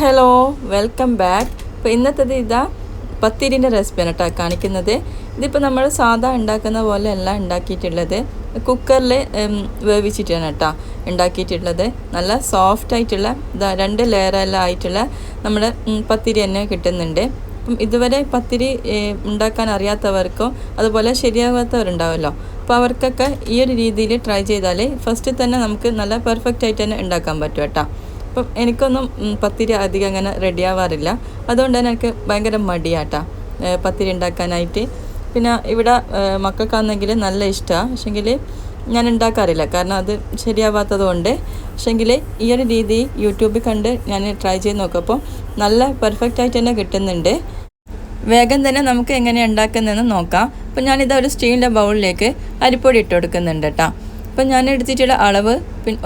Hello welcome back അപ്പോൾ ഇന്നത്തത് ഇതാ പത്തിരിന്റെ റെസിപ്പിയാണ് കേട്ടോ കാണിക്കുന്നത്. ഇതിപ്പോൾ നമ്മൾ സാധാ ഉണ്ടാക്കുന്ന പോലെ അല്ല ഉണ്ടാക്കിയിട്ടുള്ളത് കുക്കറിൽ വേവിച്ചിട്ടാണ് കേട്ടോ ഉണ്ടാക്കിയിട്ടുള്ളത്. നല്ല സോഫ്റ്റ് ആയിട്ടുള്ള ഇതാ രണ്ട് ലെയറെല്ലാം ആയിട്ടുള്ള നമ്മുടെ പത്തിരി തന്നെ കിട്ടുന്നുണ്ട്. അപ്പം ഇതുവരെ പത്തിരി ഉണ്ടാക്കാൻ അറിയാത്തവർക്കും അതുപോലെ ശരിയാകാത്തവരുണ്ടാവുമല്ലോ അപ്പോൾ അവർക്കൊക്കെ ഈ ഒരു രീതിയിൽ ട്രൈ ചെയ്താൽ ഫസ്റ്റ് തന്നെ നമുക്ക് നല്ല പെർഫെക്റ്റ് ആയിട്ട് തന്നെ ഉണ്ടാക്കാൻ പറ്റും കേട്ടോ അപ്പം എനിക്കൊന്നും പത്തിരി അധികം അങ്ങനെ റെഡിയാവാറില്ല അതുകൊണ്ട് തന്നെ എനിക്ക് ഭയങ്കര മടിയാട്ടാ പത്തിരി ഉണ്ടാക്കാനായിട്ട്. പിന്നെ ഇവിടെ മക്കൾക്കാണെങ്കിൽ നല്ല ഇഷ്ടമാണ് പക്ഷെങ്കിൽ ഞാൻ ഉണ്ടാക്കാറില്ല. കാരണം അത് ശരിയാവാത്തത് കൊണ്ട്. പക്ഷെങ്കിൽ ഈ ഒരു രീതി യൂട്യൂബിൽ കണ്ട് ഞാൻ ട്രൈ ചെയ്ത് നോക്കിയപ്പോൾ നല്ല പെർഫെക്റ്റ് ആയിട്ട് തന്നെ കിട്ടുന്നുണ്ട്. വേഗം തന്നെ നമുക്ക് എങ്ങനെ ഉണ്ടാക്കുന്നതെന്ന് നോക്കാം. അപ്പം ഞാനിത് ഒരു സ്റ്റീലിന്റെ ബൗളിലേക്ക് അരിപ്പൊടി ഇട്ട് കൊടുക്കുന്നുണ്ട് കേട്ടോ അപ്പം ഞാൻ എടുത്തിട്ടുള്ള അളവ്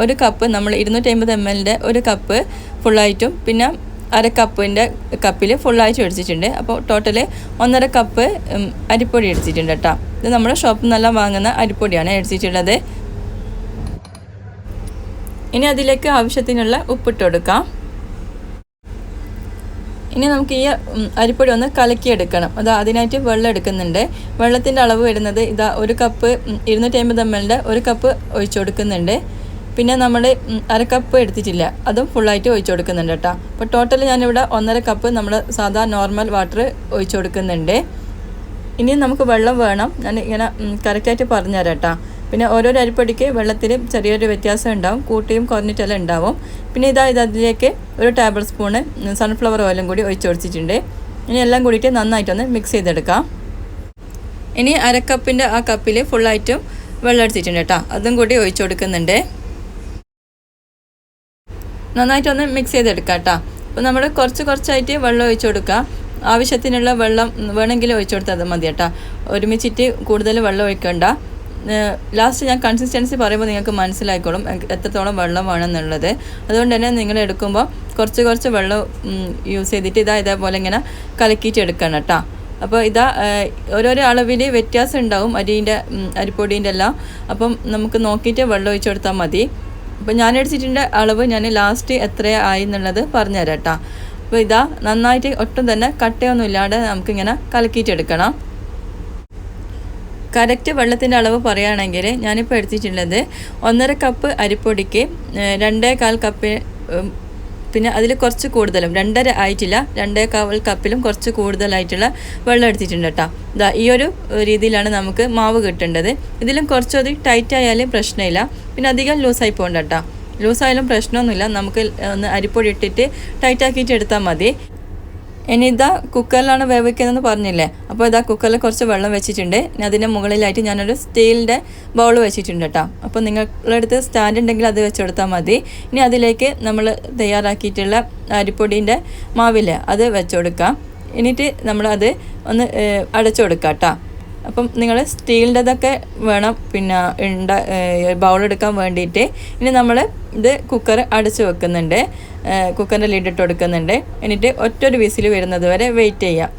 ഒരു കപ്പ് നമ്മൾ ഇരുന്നൂറ്റി അമ്പത് എം എല്ലിന്റെ ഒരു കപ്പ് ഫുള്ളായിട്ടും പിന്നെ അര കപ്പിന്റെ കപ്പിൽ ഫുള്ളായിട്ട് എടുത്തിട്ടുണ്ട്. അപ്പോൾ ടോട്ടൽ ഒന്നര കപ്പ് അരിപ്പൊടി എടുത്തിട്ടുണ്ട് കേട്ടോ. ഇത് നമ്മുടെ ഷോപ്പിൽ നിന്നെല്ലാം വാങ്ങുന്ന അരിപ്പൊടിയാണ് എടുത്തിട്ടുള്ളത്. ഇനി അതിലേക്ക് ആവശ്യത്തിനുള്ള ഉപ്പിട്ട് കൊടുക്കാം. ഇനി നമുക്ക് ഈ അരിപ്പൊടി ഒന്ന് കലക്കിയെടുക്കണം. അത് അതിനായിട്ട് വെള്ളം എടുക്കുന്നുണ്ട്. വെള്ളത്തിന്റെ അളവ് വരുന്നത് ഇതാ ഒരു കപ്പ് ഇരുന്നൂറ്റി അമ്പത് എം എല്ലിന്റെ ഒരു കപ്പ് ഒഴിച്ചു കൊടുക്കുന്നുണ്ട്. പിന്നെ നമ്മൾ അര കപ്പ് എടുത്തിട്ടില്ല. അതും ഫുള്ളായിട്ട് ഒഴിച്ചു കൊടുക്കുന്നുണ്ട് കേട്ടോ. അപ്പോൾ ടോട്ടൽ ഞാനിവിടെ ഒന്നര കപ്പ് നമ്മൾ സാധാ നോർമൽ വാട്ടർ ഒഴിച്ചു കൊടുക്കുന്നുണ്ട്. ഇനി നമുക്ക് വെള്ളം വേണം. ഞാൻ ഇങ്ങനെ കറക്റ്റായിട്ട് പറഞ്ഞുതരാം കേട്ടോ. പിന്നെ ഓരോരോ അരിപ്പൊടിക്ക് വെള്ളത്തിൽ ചെറിയൊരു വ്യത്യാസം ഉണ്ടാവും. കൂട്ടിയും കുറഞ്ഞിട്ടെല്ലാം ഉണ്ടാവും. പിന്നെ ഇതാ ഇത് അതിലേക്ക് ഒരു ടേബിൾ സ്പൂണ് സൺഫ്ലവർ ഓയിലും കൂടി ഒഴിച്ച് ഒഴിച്ചിട്ടുണ്ട് ഇനി എല്ലാം കൂടിയിട്ട് നന്നായിട്ടൊന്ന് മിക്സ് ചെയ്തെടുക്കാം. ഇനി അരക്കപ്പിന്റെ ആ കപ്പിൽ ഫുള്ളായിട്ടും വെള്ളം എടുത്തിട്ടുണ്ട് കേട്ടോ. അതും കൂടി ഒഴിച്ചു കൊടുക്കുന്നുണ്ട്. നന്നായിട്ടൊന്ന് മിക്സ് ചെയ്തെടുക്കാം കേട്ടോ. അപ്പോൾ നമ്മൾ കുറച്ച് കുറച്ചായിട്ട് വെള്ളം ഒഴിച്ചു കൊടുക്കുക ആവശ്യത്തിനുള്ള വെള്ളം വേണമെങ്കിൽ ഒഴിച്ചു കൊടുത്താൽ അത് മതി കേട്ടോ. ഒരുമിച്ചിട്ട് കൂടുതൽ വെള്ളം ഒഴിക്കണ്ട. ലാസ്റ്റ് ഞാൻ കൺസിസ്റ്റൻസി പറയുമ്പോൾ നിങ്ങൾക്ക് മനസ്സിലായിക്കോളും എത്രത്തോളം വെള്ളം വേണമെന്നുള്ളത് അതുകൊണ്ട് തന്നെ നിങ്ങൾ എടുക്കുമ്പോൾ കുറച്ച് കുറച്ച് വെള്ളം യൂസ് ചെയ്തിട്ട് ഇതാ ഇതേപോലെ ഇങ്ങനെ കലക്കിയിട്ട് എടുക്കണം കേട്ടോ അപ്പോൾ ഇതാ ഓരോരോ അളവിൽ വ്യത്യാസം ഉണ്ടാവും അരീന്റെ അരിപ്പൊടീന്റെ എല്ലാം. അപ്പം നമുക്ക് നോക്കിയിട്ട് വെള്ളം ഒഴിച്ചു കൊടുത്താൽ മതി. അപ്പോൾ ഞാൻ എടുത്തിട്ടുണ്ട് അളവ് ഞാൻ ലാസ്റ്റ് എത്ര ആയി എന്നുള്ളത് പറഞ്ഞുതരാം കേട്ടോ അപ്പോൾ ഇതാ നന്നായിട്ട് ഒട്ടും തന്നെ കട്ടയൊന്നും ഇല്ലാതെ നമുക്കിങ്ങനെ കലക്കിയിട്ടെടുക്കണം കറക്റ്റ് വെള്ളത്തിന്റെ അളവ് പറയുകയാണെങ്കിൽ ഞാനിപ്പോൾ എടുത്തിട്ടുള്ളത് ഒന്നര കപ്പ് അരിപ്പൊടിക്ക് രണ്ടേ കാൽ കപ്പ് പിന്നെ അതിൽ കുറച്ച് കൂടുതലും രണ്ടര ആയിട്ടില്ല രണ്ടേ കാൽ കപ്പിലും കുറച്ച് കൂടുതലായിട്ടുള്ള വെള്ളം എടുത്തിട്ടുണ്ട് കേട്ടോ. ഇതാ ഈ ഒരു രീതിയിലാണ് നമുക്ക് മാവ് കിട്ടേണ്ടത്. ഇതിലും കുറച്ചൊരു ടൈറ്റ് ആയാലും പ്രശ്നമില്ല. പിന്നെ അധികം ലൂസായി പോകണ്ട കേട്ടോ. ലൂസായാലും പ്രശ്നമൊന്നുമില്ല. നമുക്ക് ഒന്ന് അരിപ്പൊടി ഇട്ടിട്ട് ടൈറ്റ് ആക്കിയിട്ട് എടുത്താൽ മതി. ഇനി ഇതാ കുക്കറിലാണ് വേവിക്കുന്നതെന്ന് പറഞ്ഞില്ലേ? അപ്പോൾ ഇതാ കുക്കറിൽ കുറച്ച് വെള്ളം വെച്ചിട്ടുണ്ട്. അതിന്റെ മുകളിലായിട്ട് ഞാനൊരു സ്റ്റീലിന്റെ ബൗൾ വെച്ചിട്ടുണ്ട് കേട്ടോ. അപ്പോൾ നിങ്ങളുടെ അടുത്ത് സ്റ്റാൻഡ് ഉണ്ടെങ്കിൽ അത് വെച്ച് കൊടുത്താൽ മതി. ഇനി അതിലേക്ക് നമ്മൾ തയ്യാറാക്കിയിട്ടുള്ള അരിപ്പൊടീന്റെ മാവില്ലേ അത് വെച്ചുകൊടുക്കാം എന്നിട്ട് നമ്മളത് ഒന്ന് അടച്ചു കൊടുക്കാം കേട്ടോ. അപ്പം നിങ്ങൾ സ്റ്റീലിന്റെതൊക്കെ വേണം പിന്നെ ഉണ്ട ബൗളെടുക്കാൻ വേണ്ടിയിട്ട്. ഇനി നമ്മൾ ഇത് കുക്കർ അടച്ചു വെക്കുന്നുണ്ട്. കുക്കറിന്റെ ലിഡ് ഇട്ട് കൊടുക്കുന്നുണ്ട്. എന്നിട്ട് ഒറ്റൊരു വിസിൽ വരുന്നത് വരെ വെയിറ്റ് ചെയ്യാം.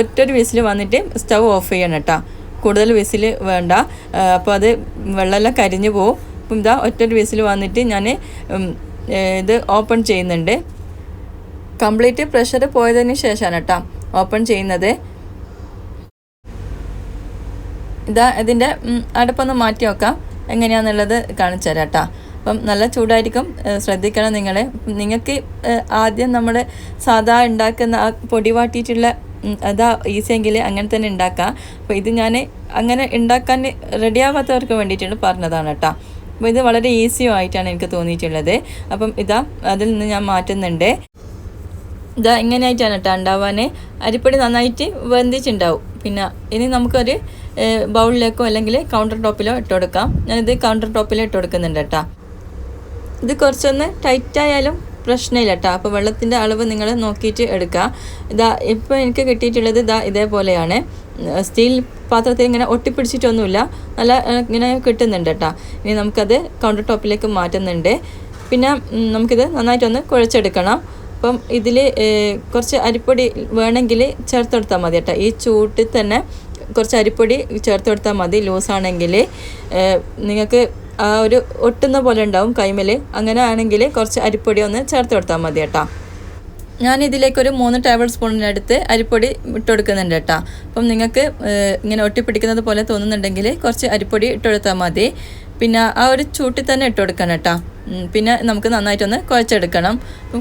ഒറ്റൊരു വിസിൽ വന്നിട്ട് സ്റ്റവ് ഓഫ് ചെയ്യണം കേട്ടോ. കൂടുതൽ വിസിൽ വേണ്ട. അപ്പോൾ അത് വെള്ളമെല്ലാം കരിഞ്ഞു പോവും. അപ്പം ഇതാ ഒറ്റൊരു വിസിൽ വന്നിട്ട് ഞാൻ ഇത് ഓപ്പൺ ചെയ്യുന്നുണ്ട്. കംപ്ലീറ്റ് പ്രഷർ പോയതിന് ശേഷമാണ് കേട്ടോ ഓപ്പൺ ചെയ്യുന്നത്. ഇതാ ഇതിന്റെ അടുപ്പൊന്ന് മാറ്റി വെക്കാം. എങ്ങനെയാണെന്നുള്ളത് കാണിച്ചു തരാം കേട്ടോ അപ്പം നല്ല ചൂടായിരിക്കും. ശ്രദ്ധിക്കണം നിങ്ങളെ. നിങ്ങൾക്ക് ആദ്യം നമ്മൾ സാധാ ഉണ്ടാക്കുന്ന ആ പൊടി വാട്ടിയിട്ടുള്ള അതാ ഈസിയെങ്കിൽ അങ്ങനെ തന്നെ ഉണ്ടാക്കാം. അപ്പോൾ ഇത് ഞാൻ അങ്ങനെ ഉണ്ടാക്കാൻ റെഡിയാവാത്തവർക്ക് വേണ്ടിയിട്ടാണ് പറഞ്ഞതാണ് കേട്ടോ അപ്പോൾ ഇത് വളരെ ഈസിയും ആയിട്ടാണ് എനിക്ക് തോന്നിയിട്ടുള്ളത്. അപ്പം ഇതാ അതിൽ നിന്ന് ഞാൻ മാറ്റുന്നുണ്ട്. ഇതാ ഇങ്ങനെയായിട്ടാണ് കേട്ടോ ഉണ്ടാവാൻ. അരിപ്പൊടി നന്നായിട്ട് വെന്തിച്ചുണ്ടാവും പിന്നെ ഇനി നമുക്കൊരു ബൗളിലേക്കോ അല്ലെങ്കിൽ കൗണ്ടർ ടോപ്പിലോ ഇട്ട് കൊടുക്കാം ഞാനിത് കൗണ്ടർ ടോപ്പിലോ ഇട്ട് കൊടുക്കുന്നുണ്ട് കേട്ടോ. ഇത് കുറച്ചൊന്ന് ടൈറ്റായാലും പ്രശ്നമില്ല കേട്ടോ. അപ്പോൾ വെള്ളത്തിന്റെ അളവ് നിങ്ങൾ നോക്കിയിട്ട് എടുക്കുക. ഇതാ ഇപ്പോൾ എനിക്ക് കിട്ടിയിട്ടുള്ളത് ഇതാ ഇതേപോലെയാണ്. സ്റ്റീൽ പാത്രത്തിൽ ഇങ്ങനെ ഒട്ടിപ്പിടിച്ചിട്ടൊന്നുമില്ല. നല്ല ഇങ്ങനെ കിട്ടുന്നുണ്ട് കേട്ടോ. ഇനി നമുക്കത് കൗണ്ടർ ടോപ്പിലേക്ക് മാറ്റുന്നുണ്ട്. പിന്നെ നമുക്കിത് നന്നായിട്ടൊന്ന് കുഴച്ചെടുക്കണം. അപ്പം ഇതിൽ കുറച്ച് അരിപ്പൊടി വേണമെങ്കിൽ ചേർത്ത് കൊടുത്താൽ മതി കേട്ടോ. ഈ ചൂട്ടിൽ തന്നെ കുറച്ച് അരിപ്പൊടി ചേർത്ത് കൊടുത്താൽ മതി ലൂസാണെങ്കിൽ നിങ്ങൾക്ക് ആ ഒരു ഒട്ടുന്ന പോലെ ഉണ്ടാവും കൈമൽ അങ്ങനെ ആണെങ്കിൽ കുറച്ച് അരിപ്പൊടി ഒന്ന് ചേർത്ത് കൊടുത്താൽ മതി കേട്ടോ. ഞാൻ ഇതിലേക്കൊരു മൂന്ന് ടേബിൾ സ്പൂണിനടുത്ത് അരിപ്പൊടി ഇട്ട് കൊടുക്കുന്നുണ്ട് കേട്ടോ. അപ്പം നിങ്ങൾക്ക് ഇങ്ങനെ ഒട്ടിപ്പിടിക്കുന്നത് പോലെ തോന്നുന്നുണ്ടെങ്കിൽ കുറച്ച് അരിപ്പൊടി ഇട്ട് കൊടുത്താൽ മതി. പിന്നെ ആ ഒരു ചൂട്ടിൽ തന്നെ ഇട്ട് കൊടുക്കണം കേട്ടോ. പിന്നെ നമുക്ക് നന്നായിട്ടൊന്ന് കുഴച്ചെടുക്കണം.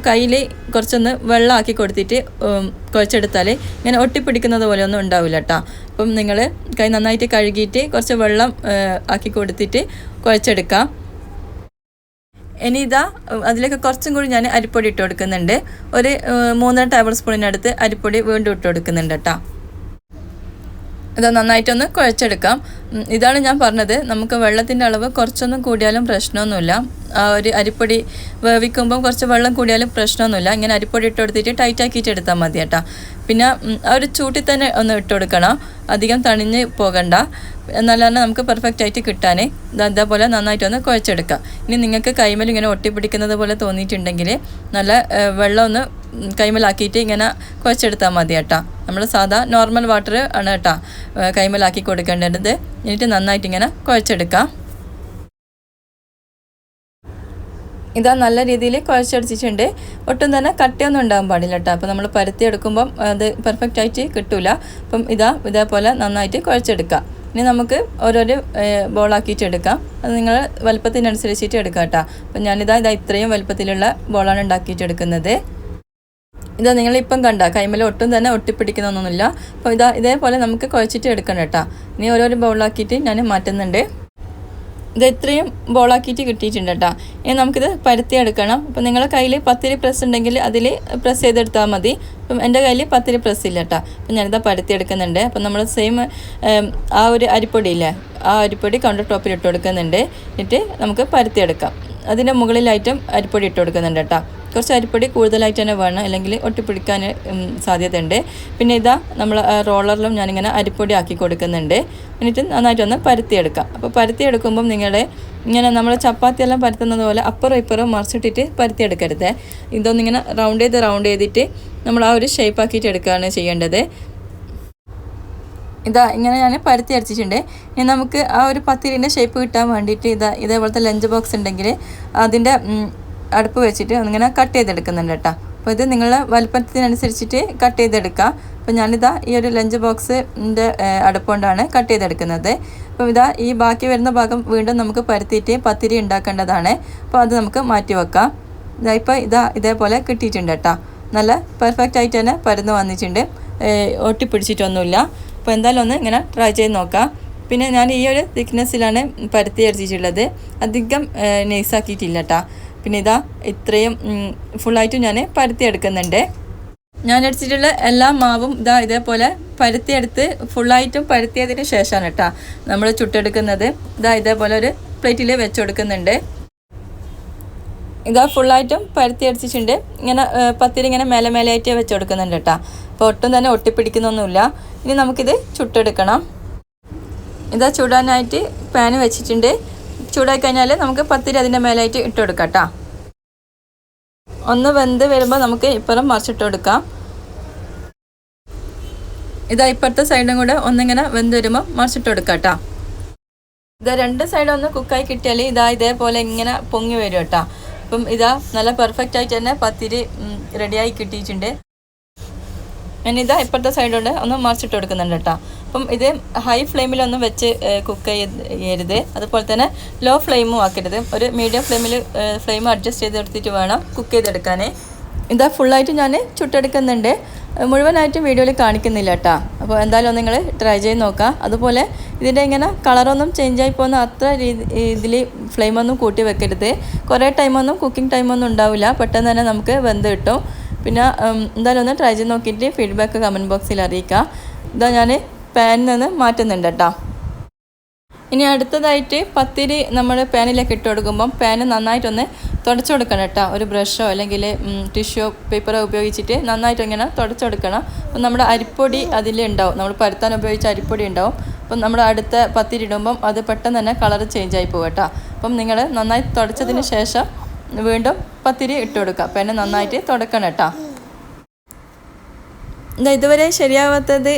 കയ്യിൽ കുറച്ചൊന്ന് വെള്ളമാക്കി കൊടുത്തിട്ട് കുഴച്ചെടുത്താൽ ഇങ്ങനെ ഒട്ടിപ്പിടിക്കുന്നത് പോലെ ഒന്നും ഉണ്ടാവില്ല കേട്ടോ. അപ്പം നിങ്ങൾ കൈ നന്നായിട്ട് കഴുകിയിട്ട് കുറച്ച് വെള്ളം ആക്കി കൊടുത്തിട്ട് കുഴച്ചെടുക്കാം. ഇനി ഇതാ അതിലേക്ക് കുറച്ചും കൂടി ഞാൻ അരിപ്പൊടി ഇട്ട് കൊടുക്കുന്നുണ്ട്. ഒരു മൂന്നര ടേബിൾ സ്പൂണിനടുത്ത് അരിപ്പൊടി വീണ്ടും ഇട്ട് കൊടുക്കുന്നുണ്ട് കേട്ടോ. ഇത് നന്നായിട്ടൊന്ന് കുഴച്ചെടുക്കാം. ഇതാണ് ഞാൻ പറഞ്ഞത്. നമുക്ക് വെള്ളത്തിന്റെ അളവ് കുറച്ചൊന്നും കൂടിയാലും പ്രശ്നമൊന്നുമില്ല. ഒരു അരിപ്പൊടി വേവിക്കുമ്പം കുറച്ച് വെള്ളം കൂടിയാലും പ്രശ്നമൊന്നുമില്ല. ഇങ്ങനെ അരിപ്പൊടി ഇട്ട് കൊടുത്തിട്ട് ടൈറ്റ് ആക്കിയിട്ട് എടുത്താൽ മതി കേട്ടോ. പിന്നെ ഒരു ചൂട്ടിൽ തന്നെ ഒന്ന് ഇട്ട് കൊടുക്കണം. അധികം തണിഞ്ഞ് പോകണ്ട. എന്നാലും തന്നെ നമുക്ക് പെർഫെക്റ്റ് ആയിട്ട് കിട്ടാനേ. അതേപോലെ നന്നായിട്ടൊന്ന് കുഴച്ചെടുക്കാം. ഇനി നിങ്ങൾക്ക് കൈമൽ ഇങ്ങനെ ഒട്ടിപ്പിടിക്കുന്നത് പോലെ തോന്നിയിട്ടുണ്ടെങ്കിൽ നല്ല വെള്ളം ഒന്ന് കൈമലാക്കിയിട്ട് ഇങ്ങനെ കുഴച്ചെടുത്താൽ മതി കേട്ടോ. നമ്മൾ സാധാ നോർമൽ വാട്ടർ ആണ് കേട്ടോ കൈമലാക്കി കൊടുക്കേണ്ടത്. എന്നിട്ട് നന്നായിട്ട് ഇങ്ങനെ കുഴച്ചെടുക്കാം. ഇതാ നല്ല രീതിയിൽ കുഴച്ചടിച്ചിട്ടുണ്ട്. ഒട്ടും തന്നെ കട്ടയൊന്നും ഉണ്ടാകാൻ പാടില്ല കേട്ടോ. അപ്പോൾ നമ്മൾ പരത്തി എടുക്കുമ്പം അത് പെർഫെക്റ്റ് ആയിട്ട് കിട്ടൂല. അപ്പം ഇതാ ഇതേപോലെ നന്നായിട്ട് കുഴച്ചെടുക്കാം. ഇനി നമുക്ക് ഓരോരോ ബോളാക്കിയിട്ട് എടുക്കാം. അത് നിങ്ങൾ വലുപ്പത്തിനനുസരിച്ചിട്ട് എടുക്കാം കേട്ടോ. അപ്പം ഞാനിതാ ഇതാ ഇത്രയും വലുപ്പത്തിലുള്ള ബോളാണ് ഉണ്ടാക്കിയിട്ട് എടുക്കുന്നത്. ഇതാ നിങ്ങളിപ്പം കണ്ട കൈമല ഒട്ടും തന്നെ ഒട്ടിപ്പിടിക്കുന്നൊന്നുമില്ല. അപ്പോൾ ഇതാ ഇതേപോലെ നമുക്ക് കുഴച്ചിട്ട് എടുക്കണം കേട്ടോ. ഇനി ഓരോരോ ബൗളാക്കിയിട്ട് ഞാൻ മാറ്റുന്നുണ്ട്. ഇത് ഇത്രയും ബോളാക്കിയിട്ട് കിട്ടിയിട്ടുണ്ട് കേട്ടോ. ഇനി നമുക്കിത് പരത്തി എടുക്കണം അപ്പം നിങ്ങളുടെ കയ്യിൽ പത്തിരി പ്രസ് ഉണ്ടെങ്കിൽ അതിൽ പ്രസ് ചെയ്തെടുത്താൽ മതി. അപ്പം എന്റെ കയ്യിൽ പത്തിരി പ്രസ് ഇല്ല കേട്ടോ. അപ്പം ഞാനിതാ പരത്തി എടുക്കുന്നുണ്ട് അപ്പം നമ്മൾ സെയിം ആ ഒരു അരിപ്പൊടി ഇല്ലേ? ആ അരിപ്പൊടി കൗണ്ടർ ടോപ്പിൽ ഇട്ട് കൊടുക്കുന്നുണ്ട്. എന്നിട്ട് നമുക്ക് പരത്തി എടുക്കാം അതിന്റെ മുകളിലായിട്ടും അരിപ്പൊടി ഇട്ട് കൊടുക്കുന്നുണ്ട് കേട്ടോ. കുറച്ച് അരിപ്പൊടി കൂടുതലായിട്ട് തന്നെ വേണം. അല്ലെങ്കിൽ ഒട്ടിപ്പിടിക്കാൻ സാധ്യതയുണ്ട്. പിന്നെ ഇതാ നമ്മൾ റോളറിലും ഞാനിങ്ങനെ അരിപ്പൊടി ആക്കി കൊടുക്കുന്നുണ്ട്. എന്നിട്ട് നന്നായിട്ടൊന്ന് പരത്തിയെടുക്കാം. അപ്പോൾ പരത്തിയെടുക്കുമ്പം നിങ്ങളുടെ ഇങ്ങനെ നമ്മൾ ചപ്പാത്തി എല്ലാം പരത്തുന്നത് പോലെ അപ്പുറം ഇപ്പുറം മറിച്ചിട്ടിട്ട് പരത്തിയെടുക്കരുത്. ഇതൊന്നിങ്ങനെ റൗണ്ട് ചെയ്ത് റൗണ്ട് ചെയ്തിട്ട് നമ്മൾ ആ ഒരു ഷേപ്പ് ആക്കിയിട്ട് എടുക്കുകയാണ് ചെയ്യേണ്ടത്. ഇതാ ഇങ്ങനെ ഞാൻ പരത്തി അടിച്ചിട്ടുണ്ട് ഇനി നമുക്ക് ആ ഒരു പത്തിരിന്റെ ഷേപ്പ് കിട്ടാൻ വേണ്ടിയിട്ട് ഇതാ ഇതേപോലത്തെ ലഞ്ച് ബോക്സ് ഉണ്ടെങ്കിൽ അതിന്റെ അടുപ്പ് വെച്ചിട്ട് ഇങ്ങനെ കട്ട് ചെയ്തെടുക്കുന്നുണ്ട് കേട്ടോ. അപ്പോൾ ഇത് നിങ്ങളുടെ വലുപ്പത്തിനനുസരിച്ചിട്ട് കട്ട് ചെയ്തെടുക്കുക. അപ്പോൾ ഞാനിതാ ഈ ഒരു ലഞ്ച് ബോക്സിന്റെ അടുപ്പുകൊണ്ടാണ് കട്ട് ചെയ്തെടുക്കുന്നത്. അപ്പോൾ ഇതാ ഈ ബാക്കി വരുന്ന ഭാഗം വീണ്ടും നമുക്ക് പരത്തിയിട്ട് പത്തിരി ഉണ്ടാക്കേണ്ടതാണ്. അപ്പോൾ അത് നമുക്ക് മാറ്റി വെക്കാം. ഇതാ ഇപ്പോൾ ഇതാ ഇതേപോലെ കിട്ടിയിട്ടുണ്ട് കേട്ടോ. നല്ല പെർഫെക്റ്റ് ആയിട്ട് തന്നെ പരന്ന് വന്നിട്ടുണ്ട്. ഒട്ടിപ്പിടിച്ചിട്ടൊന്നുമില്ല. അപ്പോൾ എന്തായാലും ഒന്ന് ഇങ്ങനെ ട്രൈ ചെയ്ത് നോക്കാം. പിന്നെ ഞാൻ ഈ ഒരു തിക്നെസ്സിലാണ് പരത്തി അരച്ചിട്ടുള്ളത്. അധികം നൈസാക്കിയിട്ടില്ല കേട്ടോ പിന്നെ ഇതാ ഇത്രയും ഫുള്ളായിട്ടും ഞാൻ പരത്തി എടുക്കുന്നുണ്ട്. ഞാൻ അടിച്ചിട്ടുള്ള എല്ലാ മാവും ഇതാ ഇതേപോലെ പരത്തിയെടുത്ത് ഫുള്ളായിട്ടും പരത്തിയതിന് ശേഷമാണ് കേട്ടോ നമ്മൾ ചുട്ടെടുക്കുന്നത്. ഇതാ ഇതേപോലെ ഒരു പ്ലേറ്റിൽ വെച്ച് കൊടുക്കുന്നുണ്ട്. ഇതാ ഫുള്ളായിട്ടും പരത്തി അടിച്ചിട്ടുണ്ട് ഇങ്ങനെ പത്തിരി ഇങ്ങനെ മേലെ മേലെയായിട്ട് വെച്ച് കൊടുക്കുന്നുണ്ട് കേട്ടോ അപ്പോൾ ഒട്ടും തന്നെ ഒട്ടിപ്പിടിക്കുന്നൊന്നുമില്ല. ഇനി നമുക്കിത് ചുട്ടെടുക്കണം. ഇതാ ചൂടാനായിട്ട് പാന് വെച്ചിട്ടുണ്ട്. ചൂടായി കഴിഞ്ഞാൽ നമുക്ക് പത്തിരി അതിന്റെ മേലായിട്ട് ഇട്ട് കൊടുക്കാം കേട്ടോ ഒന്ന് വെന്ത് വരുമ്പോൾ നമുക്ക് ഇപ്പുറം മറിച്ചിട്ട് കൊടുക്കാം. ഇതാ ഇപ്പുറത്തെ സൈഡും കൂടെ ഒന്നിങ്ങനെ വെന്ത് വരുമ്പോൾ മറിച്ചിട്ട് കൊടുക്കാം കേട്ടോ ഇതാ രണ്ട് സൈഡും ഒന്ന് കുക്കായി കിട്ടിയാൽ ഇതാ ഇതേപോലെ ഇങ്ങനെ പൊങ്ങി വരും കേട്ടോ അപ്പം ഇതാ നല്ല പെർഫെക്റ്റ് ആയിട്ട് തന്നെ പത്തിരി റെഡിയായി കിട്ടിയിട്ടുണ്ട്. ഞാനിതാ ഇപ്പോഴത്തെ സൈഡോട് ഒന്ന് മറിച്ചിട്ട് കൊടുക്കുന്നുണ്ട് കേട്ടോ. അപ്പം ഇത് ഹൈ ഫ്ലെയിമിലൊന്നും വെച്ച് കുക്ക് ചെയ്യരുത്. അതുപോലെ തന്നെ ലോ ഫ്ലെയിമും ആക്കരുത്. ഒരു മീഡിയം ഫ്ലെയിമിൽ ഫ്ലെയിം അഡ്ജസ്റ്റ് ചെയ്തെടുത്തിട്ട് വേണം കുക്ക് ചെയ്തെടുക്കാൻ ഇതാ ഫുള്ളായിട്ട് ഞാൻ ചുട്ടെടുക്കുന്നുണ്ട്. മുഴുവനായിട്ടും വീഡിയോയിൽ കാണിക്കുന്നില്ല കേട്ടോ. അപ്പോൾ എന്തായാലും നിങ്ങൾ ട്രൈ ചെയ്ത് നോക്കാം. അതുപോലെ ഇതിന്റെ ഇങ്ങനെ കളറൊന്നും ചേഞ്ച് ആയി പോകുന്ന അത്ര രീതി ഇതിൽ ഫ്ലെയിമൊന്നും കൂട്ടി വെക്കരുത്. കുറേ ടൈമൊന്നും കുക്കിംഗ് ടൈമൊന്നും ഉണ്ടാവില്ല. പെട്ടെന്ന് തന്നെ നമുക്ക് വെന്ത് കിട്ടും. പിന്നെ എന്തായാലും ഒന്ന് ട്രൈ ചെയ്ത് നോക്കിയിട്ട് ഫീഡ്ബാക്ക് കമന്റ് ബോക്സിൽ അറിയിക്കുക. ഇതാ ഞാൻ പാനിൽ നിന്ന് മാറ്റുന്നുണ്ട് കേട്ടോ. ഇനി അടുത്തതായിട്ട് പത്തിരി നമ്മൾ പാനിലേക്ക് ഇട്ട് കൊടുക്കുമ്പം പാന് നന്നായിട്ടൊന്ന് തുടച്ചു കൊടുക്കണം കേട്ടോ. ഒരു ബ്രഷോ അല്ലെങ്കിൽ ടിഷ്യൂ പേപ്പറോ ഉപയോഗിച്ചിട്ട് നന്നായിട്ട് ഇങ്ങനെ തുടച്ചു കൊടുക്കണം. അപ്പം നമ്മുടെ അരിപ്പൊടി അതിൽ ഉണ്ടാവും. നമ്മൾ പരത്താൻ ഉപയോഗിച്ച അരിപ്പൊടി ഉണ്ടാവും. അപ്പം നമ്മുടെ അടുത്ത പത്തിരി ഇടുമ്പം അത് പെട്ടെന്ന് തന്നെ കളർ ചേഞ്ച് ആയി പോകും കേട്ടോ. അപ്പം നിങ്ങൾ നന്നായി തുടച്ചതിന് ശേഷം വീണ്ടും പത്തിരി ഇട്ട് കൊടുക്കുക. പാന് നന്നായിട്ട് തുടക്കണം കേട്ടോ. ഇതാ ഇതുവരെ ശരിയാവാത്തത്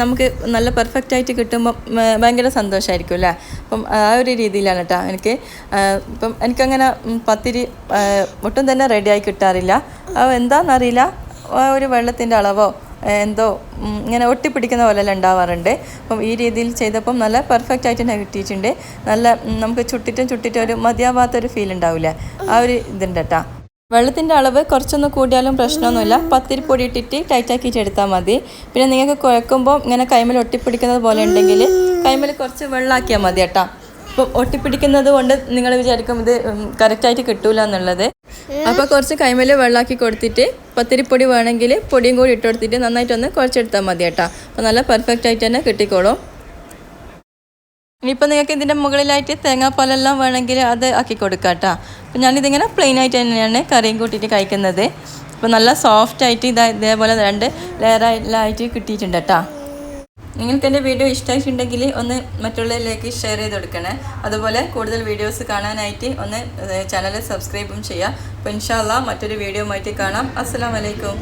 നമുക്ക് നല്ല പെർഫെക്റ്റ് ആയിട്ട് കിട്ടുമ്പോൾ ഭയങ്കര സന്തോഷമായിരിക്കും അല്ലേ? അപ്പം ആ ഒരു രീതിയിലാണ് കേട്ടോ എനിക്ക് ഇപ്പം എനിക്കങ്ങനെ പത്തിരി ഒട്ടും തന്നെ റെഡിയായി കിട്ടാറില്ല. എന്താണെന്നറിയില്ല ഒരു വെള്ളത്തിന്റെ അളവോ എന്തോ ഇങ്ങനെ ഒട്ടിപ്പിടിക്കുന്ന പോലെല്ലാം ഉണ്ടാവാറുണ്ട്. അപ്പം ഈ രീതിയിൽ ചെയ്തപ്പം നല്ല പെർഫെക്റ്റ് ആയിട്ട് തന്നെ കിട്ടിയിട്ടുണ്ട്. നല്ല നമുക്ക് ചുട്ടിട്ടും ചുട്ടിട്ടും ഒരു മതിയാവാത്തൊരു ഫീൽ ഉണ്ടാവില്ല. ആ ഒരു ഇതുണ്ട് കേട്ടോ വെള്ളത്തിന്റെ അളവ് കുറച്ചൊന്ന് കൂടിയാലും പ്രശ്നമൊന്നുമില്ല. പത്തിരിപ്പൊടി ഇട്ടിട്ട് ടൈറ്റാക്കിയിട്ട് എടുത്താൽ മതി. പിന്നെ നിങ്ങൾക്ക് കുഴക്കുമ്പോൾ ഇങ്ങനെ കൈമൽ ഒട്ടിപ്പിടിക്കുന്നത് പോലെ ഉണ്ടെങ്കിൽ കൈമൽ കുറച്ച് വെള്ളമാക്കിയാൽ മതി കേട്ടോ ഇപ്പം ഒട്ടിപ്പിടിക്കുന്നത് കൊണ്ട് നിങ്ങൾ വിചാരിക്കും ഇത് കറക്റ്റായിട്ട് കിട്ടൂല എന്നുള്ളത്. അപ്പോൾ കുറച്ച് കൈമൽ വെള്ളമാക്കി കൊടുത്തിട്ട് പത്തിരിപ്പൊടി വേണമെങ്കിൽ പൊടിയും കൂടി ഇട്ട് കൊടുത്തിട്ട് നന്നായിട്ടൊന്ന് കുറച്ചെടുത്താൽ മതി കേട്ടോ. അപ്പോൾ നല്ല പെർഫെക്റ്റ് ആയിട്ട് തന്നെ കിട്ടിക്കോളും. ഇനിയിപ്പോൾ നിങ്ങൾക്ക് ഇതിന്റെ മുകളിലായിട്ട് തേങ്ങാപ്പാലെല്ലാം വേണമെങ്കിൽ അത് ആക്കി കൊടുക്കാം കേട്ടോ. അപ്പോൾ ഞാനിതിങ്ങനെ പ്ലെയിൻ ആയിട്ട് തന്നെയാണ് കറിയും കൂട്ടിയിട്ട് കഴിക്കുന്നത്. അപ്പോൾ നല്ല സോഫ്റ്റ് ആയിട്ട് ഇതാ ഇതേപോലെ രണ്ട് ലെയറായിട്ട് കിട്ടിയിട്ടുണ്ട് കേട്ടോ. നിങ്ങൾക്ക് എന്റെ വീഡിയോ ഇഷ്ടമായിട്ടുണ്ടെങ്കിൽ ഒന്ന് മറ്റുള്ളവരിലേക്ക് ഷെയർ ചെയ്ത് കൊടുക്കണേ. അതുപോലെ കൂടുതൽ വീഡിയോസ് കാണാനായിട്ട് ഒന്ന് ചാനൽ സബ്സ്ക്രൈബും ചെയ്യുക. അപ്പോൾ ഇൻഷാല്ല മറ്റൊരു വീഡിയോ ആയിട്ട് കാണാം. അസ്സാം വലൈക്കും